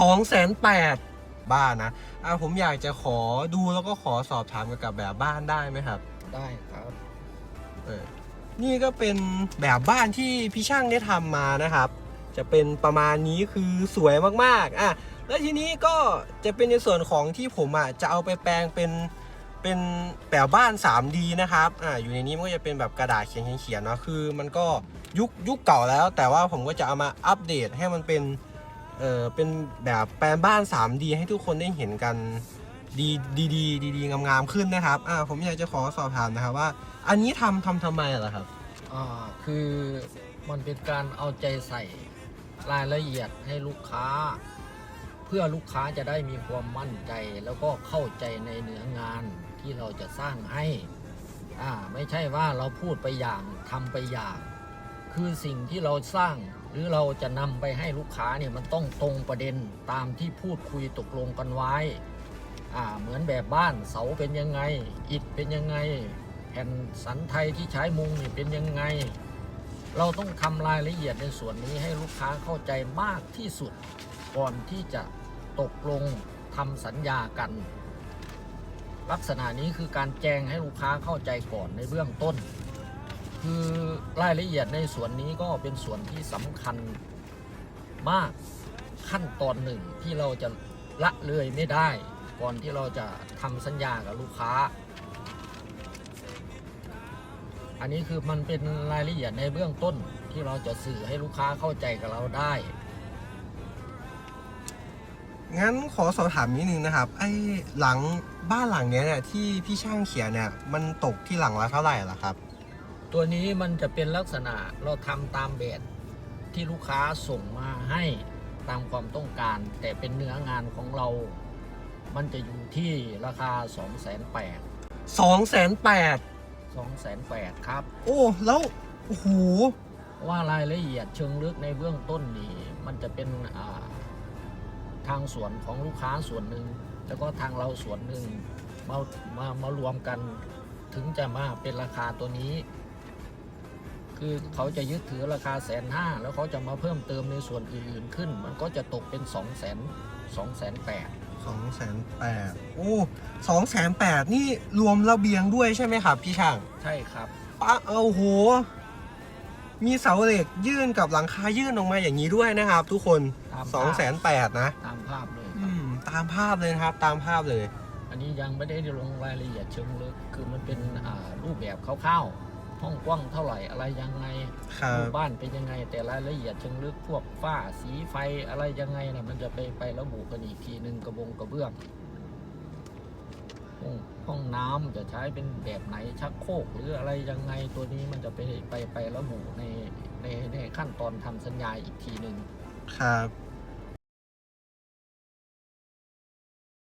สองแสนแปดบ้านนะอะผมอยากจะขอดูแล้วก็ขอสอบถามเกี่ยวกับแบบบ้านได้ไหมครับ ได้ครับ เออนี่ก็เป็นแบบบ้านที่พี่ช่างได้ทำมานะครับ จะเป็นประมาณนี้คือสวยมากๆอะแล้วทีนี้ก็จะเป็นในส่วนของที่ผมอะจะเอาไปแปลงเป็นเป็นแบบบ้าน 3D นะครับอ่าอยู่ในนี้มันก็จะเป็นแบบกระดาษเขียนเขียนๆเนาะคือ มันก็ยุคยุคเก่าแล้ว แต่ว่าผมก็จะเอามาอัปเดตให้มันเป็น เออเป็นแบบแปลงบ้าน 3D ให้ทุกคนได้เห็นกันดีดีดีดีดีงามๆขึ้นนะครับอ่าผมอยากจะขอสอบถามนะครับว่า อันนี้ทำทำทำไมล่ะครับ อ่าคือมันเป็นการเอาใจใส่รายละเอียดให้ลูกค้า เพื่อลูกค้าจะได้มีความมั่นใจแล้วก็เข้าใจในเนื้องานที่เราจะสร้างให้อ่าไม่ใช่ว่าเราพูดไปอย่างทำไปอย่าง คือสิ่งที่เราสร้างหรือเราจะนำไปให้ลูกค้าเนี่ยมันต้องตรงประเด็นตามที่พูดคุยตกลงกันไว้อ่าเหมือนแบบบ้านเสาเป็นยังไง อิฐเป็นยังไง แผ่นสันไทยที่ใช้มุงเนี่ยเป็นยังไง เราต้องทำรายละเอียดในส่วนนี้ให้ลูกค้าเข้าใจมากที่สุดก่อนที่จะตกลงทำสัญญากัน ลักษณะนี้คือการแจ้งให้ลูกค้าเข้าใจก่อนในเบื้องต้น คือรายละเอียดในส่วนนี้ก็เป็นส่วนที่สำคัญมากขั้นตอนหนึ่งที่เราจะละเลยไม่ได้ ก่อนที่เราจะทำสัญญากับลูกค้า อันนี้คือมันเป็นรายละเอียดในเบื้องต้นที่เราจะสื่อให้ลูกค้าเข้าใจกับเราได้ งั้นขอสอบถามนิดนึงนะครับ ไอ้หลังบ้านหลังเนี้ยเนี่ยที่พี่ช่างเขียนเนี่ยมันตกที่หลังละเท่าไหร่ล่ะครับ ตัวนี้มันจะเป็นลักษณะเราทำตามแบบที่ลูกค้าส่งมาให้ตามความต้องการ แต่เป็นเนื้องานของเรา มันจะอยู่ที่ราคา 2 8 0 0 0 สองแสนแปด2 8 0 0ครับ โอ้ แล้ว โอ้โห ว่ารายละเอียดเชิงลึกในเบื้องต้นนี่มันจะเป็นอ่าทางส่วนของลูกค้าส่วนหนึ่ง แล้วก็ทางเราส่วนหนึ่งมามามารวมกัน ถึงจะมาเป็นราคาตัวนี้ คือเขาจะยึดถือราคาแสนห้าแล้วเขาจะมาเพิ่มเติมในส่วนอื่นๆขึ้น มันก็จะตกเป็น2 0 0 0 0 0 2แสนแปดสองแสนแปดโอ้สองแสนแปดนี่รวมระเบียงด้วยใช่ไหมครับ พี่ช่างใช่ครับปะโอ้โห มีเสาเหล็กยื่นกับหลังคายื่นออกมาอย่างนี้ด้วยนะครับ ทุกคนตามสองภาพแสนแปดนะ ตามภาพเลยคอืรับมตามภาพเลยนะครับ ตามภาพเลย อันนี้ยังไม่ได้ลงรายละเอียดเชิงลึกคือมันเป็นอ่ารูปแบบคร่าวๆ ห้องกว้างเท่าไหร่อะไรยังไงครัรูบปบ้านเป็นยังไง แต่รายละเอียดเชิงลึกพวกฝ้าสีไฟอะไรยังไงนะมันจะไปไประบุกันอีกทีหนึ่งกระบงกระเบื้องห้องห้องน้ำจะใช้เป็นแบบไหนชักโครกหรืออะไรยังไงตัวนี้มันจะไปไปไประบุในในในขั้นตอนทำสัญญาอีกทีหนึ่งครับอ